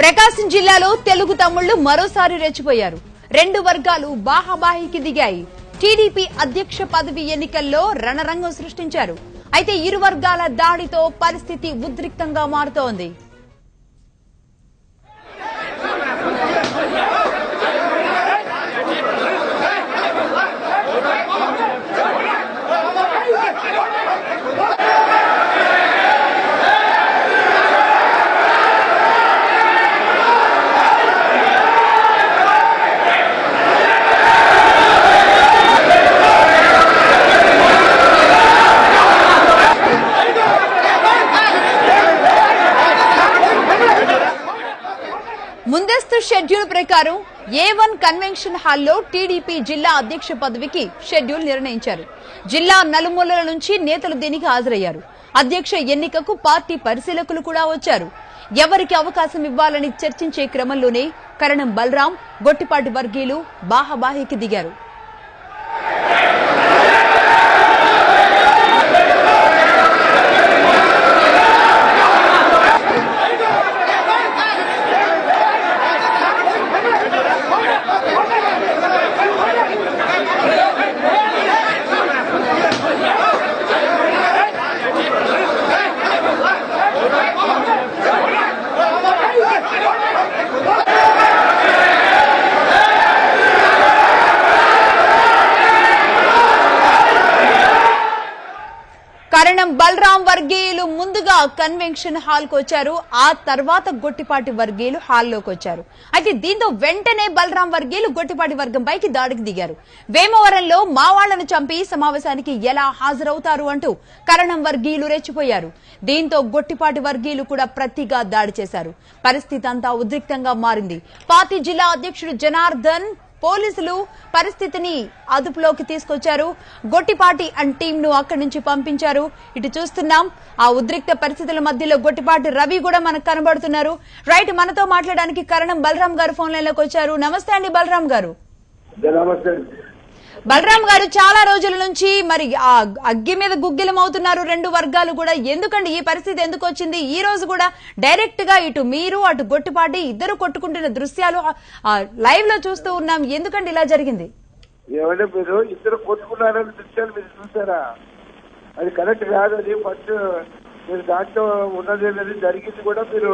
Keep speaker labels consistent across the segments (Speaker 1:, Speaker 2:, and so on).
Speaker 1: ప్రకాశం జిల్లాలో తెలుగు తమ్ముళ్ళు మరోసారి రెచ్చిపోయారు. రెండు వర్గాలు బాహాబాహికి దిగాయి. టీడీపీ అధ్యక్ష పదవి ఎన్నికల్లో రణరంగం సృష్టించారు. అయితే ఇరు వర్గాల దాడితో పరిస్థితి ఉద్రిక్తంగా మారుతోంది. ముందస్తు షెడ్యూల్ ప్రకారం ఏ వన్ కన్వెన్షన్ హాల్లో టీడీపీ జిల్లా అధ్యక్ష పదవికి షెడ్యూల్ నిర్ణయించారు. జిల్లా నలుమూలల నుంచి నేతలు దీనికి హాజరయ్యారు. అధ్యక్ష ఎన్నికకు పార్టీ పరిశీలకులు కూడా వచ్చారు. ఎవరికి అవకాశం ఇవ్వాలని చర్చించే క్రమంలోనే కరణం బలరాం గొట్టిపాటి వర్గీయులు బాహాబాహికి దిగారు. వర్గీయులు ముందుగా కన్వెన్షన్ హాల్కు వచ్చారు. ఆ తర్వాత గొట్టిపాటి వర్గీయులు హాల్లోకి వచ్చారు. అయితే దీంతో వెంటనే బలరాం వర్గీయులు గొట్టిపాటి వర్గంపైకి దాడికి దిగారు. వేమవరంలో మావాళ్ళను చంపి సమావేశానికి ఎలా హాజరవుతారు అంటూ కరణం వర్గీయులు రెచ్చిపోయారు. దీంతో గొట్టిపాటి వర్గీయులు కూడా ప్రతిగా దాడి చేశారు. పరిస్థితి అంతా ఉద్రిక్తంగా మారింది. పార్టీ జిల్లా అధ్యక్షుడు జనార్దన్ పోలీసులు పరిస్థితిని అదుపులోకి తీసుకొచ్చారు. గొట్టిపాటి అండ్ టీం ను అక్కడి నుంచి పంపించారు. ఇటు చూస్తున్నాం ఆ ఉద్రిక్త పరిస్థితుల మధ్యలో గొట్టిపాటి రవి కూడా మనకు కనబడుతున్నారు. రైట్ మనతో మాట్లాడడానికి కరణం బలరాం గారు ఫోన్ లైన్లోకి వచ్చారు. నమస్తే అండి బలరాం గారు.
Speaker 2: నమస్తే.
Speaker 1: బలరాం గారు చాలా రోజుల నుంచి మరి ఆ అగ్గి మీద గుగ్గిలం అవుతున్నారు రెండు వర్గాలు కూడా ఎందుకండి? ఈ పరిస్థితి ఎందుకు వచ్చింది? ఈ రోజు కూడా డైరెక్ట్గా ఇటు మీరు అటు గొట్టుపాటి ఇద్దరు కొట్టుకుంటున్న దృశ్యాలు లైవ్లో చూస్తూ ఉన్నాం. ఎందుకండి ఇలా జరిగింది?
Speaker 2: ఏమంటే మీరు ఇద్దరు కొట్టుకున్నారని దృశ్యాలు మీరు చూసారా? అది కరెక్ట్ కాదు. అది ఫస్ట్ మీరు దాంట్లో ఉన్నది జరిగింది కూడా మీరు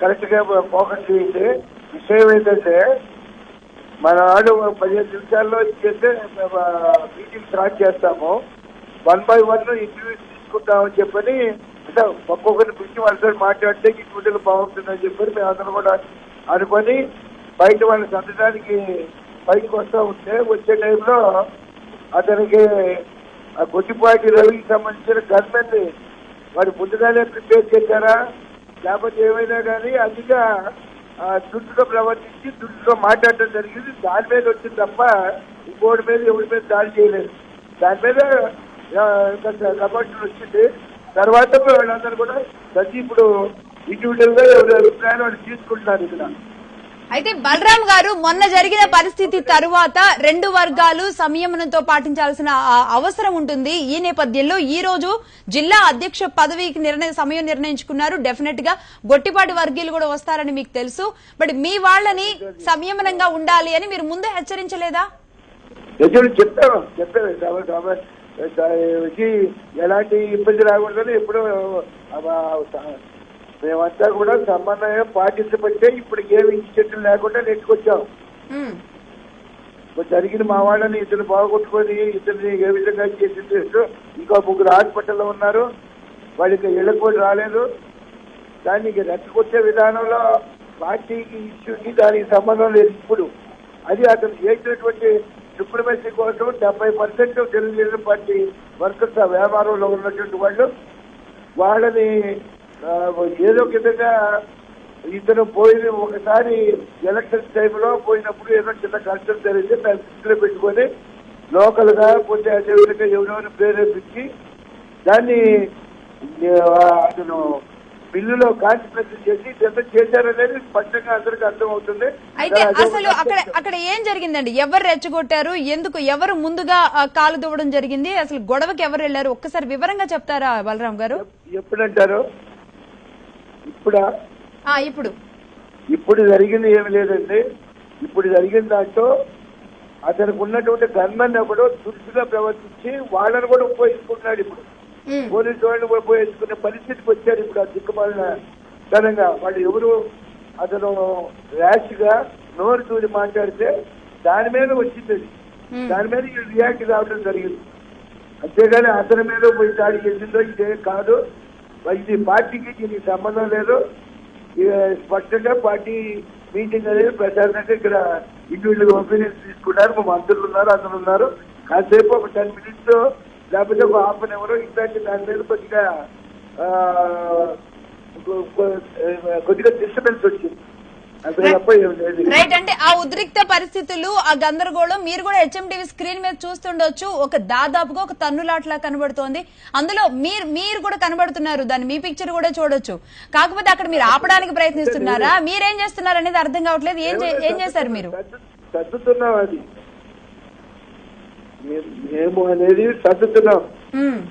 Speaker 2: కరెక్ట్గా ఫోకస్ చేయండి. విషయం ఏంటంటే మన వాడు పదిహేను నిమిషాల్లో ఇచ్చేస్తే మీటింగ్ స్టార్ట్ చేస్తాము. వన్ బై వన్ ఇంటర్వ్యూస్ తీసుకుంటామని చెప్పని అంటే ఒక్కొక్కరిని పిలిచి వాళ్ళతో మాట్లాడితే ఈ ట్విటర్లు బాగుంటుందని చెప్పని మేము అందరం కూడా అనుకొని బయట వాళ్ళని సంతడానికి బయటకు వస్తూ ఉంటే వచ్చే టైంలో అతనికి ఆ గొట్టిపాటి రవికి సంబంధించిన గన్మెన్ వాడు ముందుగానే ప్రిపేర్ చేశారా? లేకపోతే ఏమైనా కానీ అదిగా దుడ్డుగా ప్రవర్తించి దుడ్డుగా మాట్లాడటం జరిగింది. దాని మీద వచ్చింది తప్ప ఇంకోటి మీద ఎవరి మీద దాడి చేయలేదు. దాని మీద కమిషన్ వచ్చింది. తర్వాత వాళ్ళందరూ కూడా ప్రతి ఇప్పుడు ఇండివిజువల్గా ఎవరి అభిప్రాయాలు వాళ్ళు తీసుకుంటున్నారు ఇక్కడ.
Speaker 1: అయితే బలరాం గారు మొన్న జరిగిన పరిస్థితి తరువాత రెండు వర్గాలు సంయమనంతో పాటించాల్సిన అవసరం ఉంటుంది. ఈ నేపథ్యంలో ఈ రోజు జిల్లా అధ్యక్ష పదవికి నిర్ణయ సమయం నిర్ణయించుకున్నారు. డెఫినెట్గా గొట్టిపాటి వర్గీయులు కూడా వస్తారని మీకు తెలుసు. బట్ మీ వాళ్ళని సంయమనంగా ఉండాలి అని మీరు ముందే హెచ్చరించలేదా?
Speaker 2: చెప్పాను చెప్పాను ఎలాంటి ఇబ్బంది రాకూడదని ఎప్పుడు మేమంతా కూడా సమన్వయం పాటించబట్టే ఇప్పుడు ఏమి ఇన్సిడెంట్లు లేకుండా నెట్టుకొచ్చాం. జరిగిన మా వాళ్ళని ఇద్దరు బాగొట్టుకొని ఇద్దరిని ఏ విధంగా చేసి చేస్తూ ఇంకో ముగ్గురు హాస్పిటల్లో ఉన్నారు. వాళ్ళకి ఇళ్ళకు కూడా రాలేదు. దాన్ని ఇక రెచ్చగొచ్చే విధానంలో పార్టీకి ఇష్యూకి దానికి సంబంధం లేదు ఇప్పుడు. అది అతను చేసినటువంటి సుప్రమసీ కోసం డెబ్బై పర్సెంట్ తెలుగుదేశం పార్టీ వర్కర్స్ ఆ వ్యాపారంలో ఉన్నటువంటి వాళ్ళు వాళ్ళని ఏదో విధంగా ఇతను పోయిన ఒకసారి ఎలక్షన్ టైంలో పోయినప్పుడు ఏదో చిన్న కష్టం జరిగితే దాన్ని దృష్టిలో పెట్టుకొని లోకల్గా కొంచెం అదేవిధంగా ఎవరెవరు ప్రేరేపించి దాన్ని అతను బిల్లులో కాన్సిక్వెన్స్ చేసి ఇదంతా చేశారనేది స్పష్టంగా అందరికీ అర్థం అవుతుంది
Speaker 1: అయితే అసలు అక్కడ అక్కడ ఏం జరిగిందండి? ఎవరు రెచ్చగొట్టారు? ఎందుకు ఎవరు ముందుగా కాలు దువ్వడం జరిగింది? అసలు గొడవకి ఎవరు వెళ్ళారు ఒక్కసారి వివరంగా చెప్తారా బలరాం గారు?
Speaker 2: ఎప్పుడంటారు? ఇప్పుడా?
Speaker 1: ఇప్పుడు.
Speaker 2: ఇప్పుడు జరిగింది ఏమి లేదండి. ఇప్పుడు జరిగిన దాంట్లో అతనికి ఉన్నటువంటి గన్మన్ కూడా దురుసుగా ప్రవర్తించి వాళ్ళని కూడా ఉపయోగించుకుంటున్నాడు ఇప్పుడు. పోలీసు వాళ్ళని కూడా ఉపయోగించుకునే పరిస్థితికి వచ్చారు ఇప్పుడు ఆ దిక్కుమాలిన ధనంగా వాళ్ళు ఎవరు? అతను ర్యాష్గా నోరు తూరి మాట్లాడితే దాని మీద వచ్చింది. దాని మీద రియాక్ట్ కావడం జరిగింది. అంతేగాని అతని మీద పోయి దాడి చేసిందో ఇదే కాదు. ఇది పార్టీకి దీనికి సంబంధం లేదు. స్పష్టంగా పార్టీ మీటింగ్ అనేది ప్రశాంతంగా ఇక్కడ ఇండివిజువల్ ఒపీనియన్స్ తీసుకున్నారు మా మంత్రులు ఉన్నారు అందరు ఉన్నారు. కాసేపు ఒక టెన్ మినిట్స్ లేకపోతే ఒక హాఫ్ అన్ అవర్ ఇట్లాంటి దాని మీద కొద్దిగా కొద్దిగా డిస్టర్బెన్స్ వచ్చింది.
Speaker 1: రైట్ అంటే ఆ ఉద్రిక్త పరిస్థితులు ఆ గందరగోళం మీరు కూడా హెచ్ఎంటీవీ స్క్రీన్ మీద చూస్తుండొచ్చు. ఒక దాదాపుగా ఒక తన్నులాట్లా కనబడుతోంది. అందులో మీరు మీరు కూడా కనబడుతున్నారు. దాన్ని మీ పిక్చర్ కూడా చూడొచ్చు. కాకపోతే అక్కడ మీరు ఆపడానికి ప్రయత్నిస్తున్నారా? మీరేం చేస్తున్నారు అనేది అర్థం కావట్లేదు. ఏం ఏం చేశారు మీరు?
Speaker 2: సర్దు- సర్దుతున్నాం అది. మేము- మేము అనేది సర్దుతున్నాం.
Speaker 1: ఉమ్,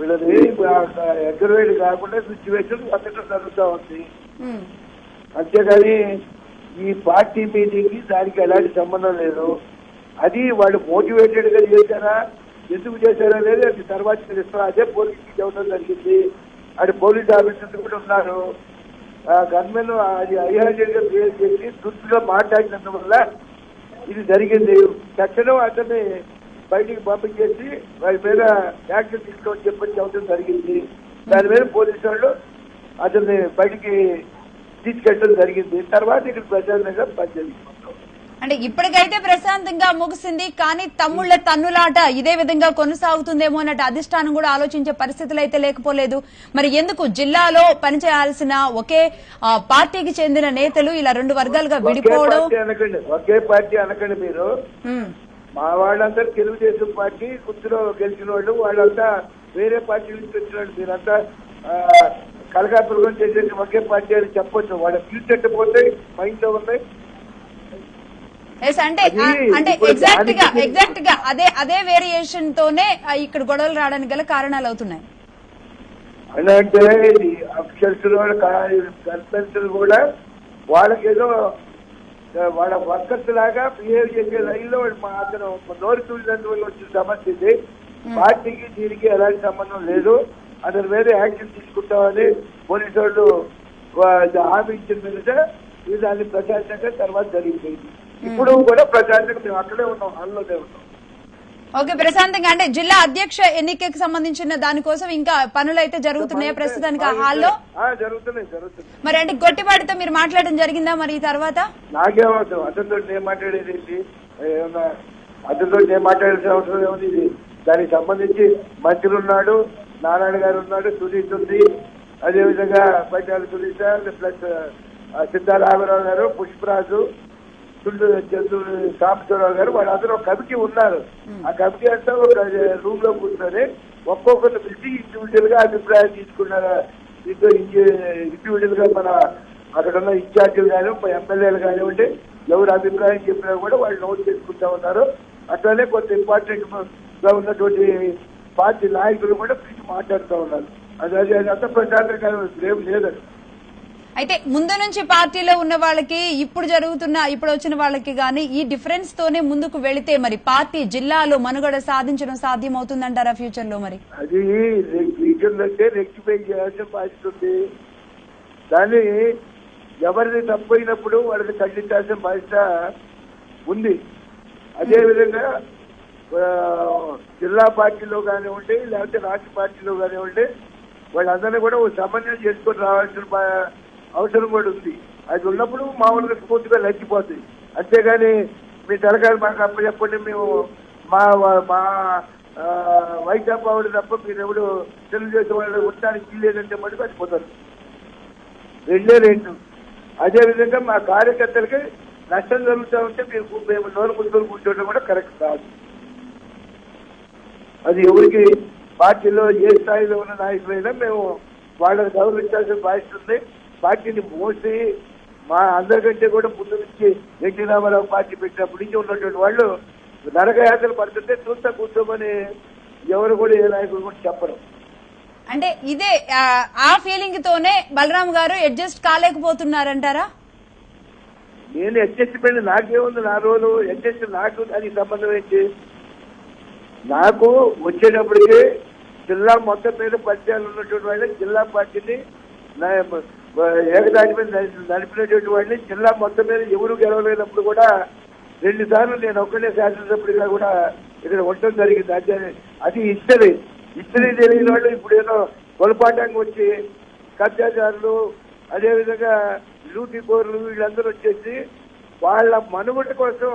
Speaker 2: వీళ్ళది ఎగ్రవేట్ కాకుండా సిచ్యువేషన్ సర్దటం జరుగుతూ ఉంది. అంతేకాని ఈ పార్టీ మీటింగ్కి దానికి ఎలాంటి సంబంధం లేదు. అది వాళ్ళు మోటివేటెడ్గా చేశారా ఎందుకు చేశారా అనేది అది తర్వాత అదే పోలీసుకి చెప్పడం జరిగింది. అది పోలీస్ ఆఫీసర్స్ కూడా ఉన్నారు. ఆ గన్మెన్ అది ఐహాజెడ్గా చేసి దుస్తుగా మాట్లాడినందువల్ల ఇది జరిగింది. తక్షణం అతన్ని బయటికి పంపించేసి వారి మీద యాక్షన్ తీసుకోమని చెప్పని చెప్పడం జరిగింది. దాని మీద పోలీసు వాళ్ళు అతన్ని బయటికి తీసుకెళ్ళడం జరిగింది. తర్వాత ఇక్కడ ప్రశాంతంగా పనిచేస్తాం
Speaker 1: అంటే ఇప్పటికైతే ప్రశాంతంగా ముగిసింది కానీ తమ్ముళ్ళ తన్నులాట ఇదే విధంగా కొనసాగుతుందేమో అన్నట్టు అధిష్టానం కూడా ఆలోచించే పరిస్థితులు అయితే లేకపోలేదు. మరి ఎందుకు జిల్లాలో పనిచేయాల్సిన ఒకే పార్టీకి చెందిన నేతలు ఇలా రెండు వర్గాలుగా విడిపోవడం?
Speaker 2: ఒకే పార్టీ అనకండి మీరు. మా వాళ్ళందరూ తెలుగుదేశం పార్టీ గుర్తులో గెలిచిన వాళ్ళు వాళ్ళంతా వేరే పార్టీ నుంచి వచ్చిన వాళ్ళు. మీరంతా ఆ, కలగాపురం చేసేసి ఒకే పార్టీ అని చెప్పొచ్చు. వాళ్ళ ఫ్యూచర్ పోతాయి? మైండ్లో ఉన్నాయి.
Speaker 1: ఎస్ అంటే ఎగ్జాక్ట్గా
Speaker 2: దానికి-
Speaker 1: ఎగ్జాక్ట్గా అదే అదే వేరియేషన్ తోనే ఇక్కడ గొడవలు రావడానికి గల కారణాలు అవుతున్నాయి.
Speaker 2: అని అంటే ఇది అఫీషియల్స్ కన్సల్స్ కూడా వాళ్ళకేదో వాళ్ళ వర్కర్స్ లాగా బిహేవ్ చేసే లైన్లో మా అతను నోరు తూలినందువల్ల వచ్చిన సమస్య ఇది. పార్టీకి దీనికి ఎలాంటి సంబంధం లేదు. అతని మీద యాక్షన్ తీసుకుంటామని పోలీసు వాళ్ళు హామీ ఇచ్చిన మీద ఇది దాన్ని ప్రశాంతంగా తర్వాత జరిగిపోయింది ఇప్పుడు కూడా ప్రశాంతంగా మేము అక్కడే ఉన్నాం హాల్లోనే ఉన్నాం.
Speaker 1: ఓకే ప్రశాంతంగా. అంటే జిల్లా అధ్యక్ష ఎన్నికకి సంబంధించిన దానికోసం ఇంకా పనులు అయితే జరుగుతున్నాయా? ప్రస్తుతానికి ఆ హాల్లో?
Speaker 2: జరుగుతున్నాయి జరుగుతున్నాయి.
Speaker 1: మరి అంటే గొట్టిపాటితో మీరు మాట్లాడడం జరిగిందా మరి ఈ తర్వాత?
Speaker 2: నాకేమవసరం అతనితో నేను మాట్లాడేది అతనితో నేను మాట్లాడాల్సిన అవసరం ఏముంది? దానికి సంబంధించి మంత్రి ఉన్నాడు నారాయణ గారు ఉన్నాడు సునీత్ ఉంది. అదేవిధంగా పైటాల సునీత ప్లస్ సిద్ధారామరావు గారు పుష్పరాజు చుండు చంద్రు సాంబశివరావు గారు వాళ్ళందరూ ఒక కమిటీ ఉన్నారు. ఆ కమిటీ అంతా ఒక రూమ్లో కూర్చొని ఒక్కొక్కరిని పిలిచి ఇండివిజువల్గా అభిప్రాయం తీసుకున్నారు దీంతో ఇండివిజువల్గా మన అక్కడ ఉన్న ఇన్ఛార్జీలు కానీ ఎమ్మెల్యేలు కానివ్వండి ఎవరు అభిప్రాయం చెప్పినా కూడా వాళ్ళు నోట్ చేసుకుంటా ఉన్నారు. అట్లానే కొంత ఇంపార్టెంట్గా ఉన్నటువంటి పార్టీ నాయకులు కూడా పిలిచి మాట్లాడుతూ ఉన్నారు. అది అది అది అంత ఏం లేదండి
Speaker 1: అయితే ముందు నుంచి పార్టీలో ఉన్న వాళ్ళకి ఇప్పుడు జరుగుతున్న ఇప్పుడు వచ్చిన వాళ్ళకి గానీ ఈ డిఫరెన్స్ తోనే ముందుకు వెళితే మరి పార్టీ జిల్లాలో మనుగడ సాధించడం సాధ్యం అవుతుందంటారా ఫ్యూచర్లో మరి?
Speaker 2: అది రీజన్ అంటే రెక్టిఫై చేయాల్సిన బాధ్యత ఉంది. దాన్ని ఎవరిని తప్పైనప్పుడు వాళ్ళని ఖండించాల్సిన బాధ్యత ఉంది. అదేవిధంగా ఆ, జిల్లా పార్టీలో కానివ్వండి లేకపోతే రాష్ట్ర పార్టీలో కానివ్వండి వాళ్ళందరినీ కూడా ఒక సమన్వయం చేసుకొని రావాల్సిన అవసరం కూడా ఉంది. అది ఉన్నప్పుడు మామూలుగా స్ఫూర్తిగా లగ్గిపోతుంది అంతేగాని మీ తలకాయలు మాకు అప్ప చెప్పండి మేము మా మా ఆ, వైకాపా వాడు తప్ప మీరు ఎవడు తెలుగుదేశం వాళ్ళు ఉండడానికి వీల్లేదంటే మటుకు అది కుదరదు రెండే రెండు. అదే విధంగా మా కార్యకర్తలకి నష్టం జరుగుతూ ఉంటే మీరు మేము నోరు కూర్చొని కూర్చోవడం కూడా కరెక్ట్ కాదు. అది ఎవరికి పార్టీలో ఏ స్థాయిలో ఉన్న నాయకులైనా మేము వాళ్ళని గౌరవించాల్సిన బాధ్యత ఉంది. పార్టీని మోసి మా అందరికంటే కూడా ముందు నుంచి ఎన్టీ రామారావు పార్టీ పెట్టినప్పటి నుంచి ఉన్నటువంటి వాళ్ళు నరకయాత్రలు పడుతుంటే చూస్తా కూర్చోమని ఎవరు కూడా ఏ నాయకులు కూడా చెప్పరు.
Speaker 1: అంటే ఇదే ఆ, ఫీలింగ్ తోనే బలరాం గారు అడ్జస్ట్ కాలేకపోతున్నారంటారా?
Speaker 2: నేను అడ్జస్ట్మెంట్ నాకేముంది నా రోజు అడ్జస్ట్ నాకు దానికి సంబంధం ఏంటి? నాకు వచ్చేటప్పటికి జిల్లా మొత్తం మీద పరిచయాలు ఉన్నటువంటి వాళ్ళని జిల్లా పార్టీని నా- ఏకదాటి మీద నడిపినటువంటి వాళ్ళని జిల్లా మొత్తం మీద ఎవరు గెలవలేనప్పుడు కూడా రెండు సార్లు నేను ఒక్కడే శాసనసభ్యుడిగా కూడా ఇక్కడ ఉండటం జరిగింది. అంటే అది హిస్టరీ హిస్టరీ తెలియని వాళ్ళు ఇప్పుడు ఏదో కొలపాటానికి వచ్చి కబ్జాదారులు అదేవిధంగా లూటీ కోర్లు వీళ్ళందరూ వచ్చేసి వాళ్ళ మనుగడ కోసం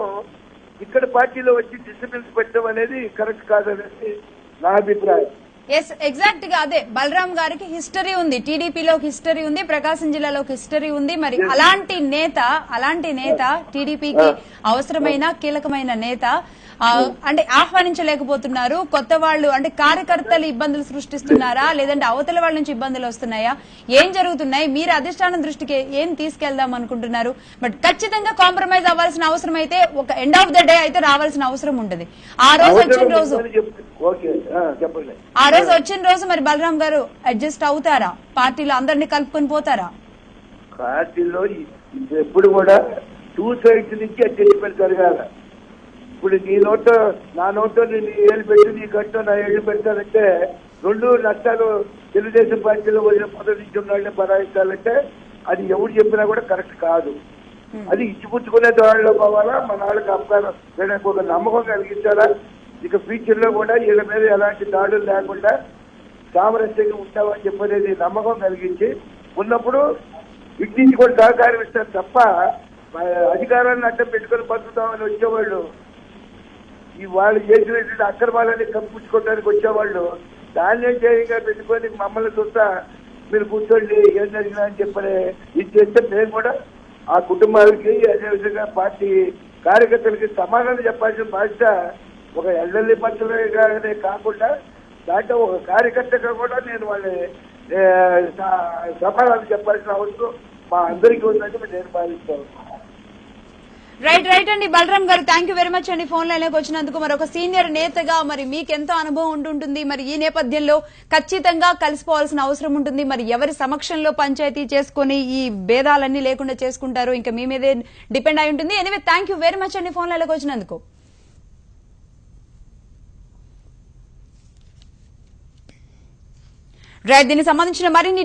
Speaker 2: ఇక్కడ పార్టీలో వచ్చి డిసిప్లిన్స్ పెట్టడం అనేది కరెక్ట్ కాదనేది నా అభిప్రాయం.
Speaker 1: ఎస్ ఎగ్జాక్ట్గా అదే బలరాం గారికి హిస్టరీ ఉంది. టీడీపీలో హిస్టరీ ఉంది ప్రకాశం జిల్లాలో హిస్టరీ ఉంది. మరి అలాంటి నేత అలాంటి నేత టీడీపీకి అవసరమైన కీలకమైన నేత అంటే ఆహ్వానించలేకపోతున్నారు. కొత్త వాళ్ళు అంటే కార్యకర్తలు ఇబ్బందులు సృష్టిస్తున్నారా? లేదంటే అవతల వాళ్ళ నుంచి ఇబ్బందులు వస్తున్నాయా? ఏం జరుగుతున్నాయి? మీరు అధిష్టానం దృష్టికి ఏం తీసుకెళ్దాం అనుకుంటున్నారు? బట్ ఖచ్చితంగా కాంప్రమైజ్ అవ్వాల్సిన అవసరం అయితే ఒక ఎండ్ ఆఫ్ ద డే అయితే రావాల్సిన అవసరం ఉంటుంది ఆ రోజు వచ్చిన రోజు.
Speaker 2: ఆ,
Speaker 1: రోజు వచ్చిన రోజు మరి బలరాం గారు అడ్జస్ట్ అవుతారా? పార్టీలో అందరినీ కలుపుకొని పోతారా?
Speaker 2: పార్టీలో ఎప్పుడు కూడా టూ సైడ్స్ నుంచి అడ్జస్ట్మెంట్ జరగాల. ఇప్పుడు నీ నోట నా నోట నేను ఏళ్ళు పెట్టి నీ గంట నా ఏళ్ళు పెడతానంటే రెండు నష్టాలు తెలుగుదేశం పార్టీలో వదిలిన పదవి నుంచి ఉన్న బరాయించాలంటే అది ఎవరు చెప్పినా కూడా కరెక్ట్ కాదు. అది ఇచ్చిపుచ్చుకునే దారిలో పోవాలా? మన వాళ్ళకి వీళ్ళకి ఒక నమ్మకం కలిగించాలా? ఇక ఫ్యూచర్లో కూడా వీళ్ళ మీద ఎలాంటి దాడులు లేకుండా సామరస్యంగా ఉంటామని చెప్పనేది నమ్మకం కలిగించి ఉన్నప్పుడు ఇటు నుంచి కూడా సహకారం ఇస్తారు తప్ప అధికారాన్ని అడ్డం పెట్టుకొని బతుకుతామని వచ్చేవాళ్ళు ఈ వాళ్ళు చేసినటువంటి అక్రమాలని కప్పించుకోవడానికి వచ్చేవాళ్ళు దాన్ని చేయంగా పెట్టుకొని మమ్మల్ని చూస్తా మీరు కూర్చోండి ఏం జరిగినా అని చెప్పలే ఇది చేస్తే మేము కూడా ఆ కుటుంబాలకి అదేవిధంగా పార్టీ కార్యకర్తలకి సమాధానం చెప్పాల్సిన బాధ్యత ఒక ఎల్ఎల్ఏ పత్రికగానే కాకుండా దాంట్లో ఒక కార్యకర్తగా కూడా నేను వాళ్ళని సమాధానం చెప్పాల్సిన అవసరం మా అందరికీ ఉందని నేను భావిస్తాను
Speaker 1: రైట్ రైట్ అండి. Balaram garu thank you very much అండి. ఫోన్ లైన్లోకి వచ్చినందుకు మరి ఒక సీనియర్ నేతగా మరి మీకు ఎంతో అనుభవం ఉంటుంటుంది. మరి ఈ నేపథ్యంలో ఖచ్చితంగా కలిసిపోవాల్సిన అవసరం ఉంటుంది. మరి ఎవరి సమక్షంలో పంచాయతీ చేసుకుని ఈ భేదాలన్నీ లేకుండా చేసుకుంటారు ఇంకా మీ మీదే డిపెండ్ అయి ఉంటుంది. Anyway thank you very much అండి ఫోన్ లైన్లోకి వచ్చినందుకు. రైట్ దీనికి సంబంధించిన మరిన్ని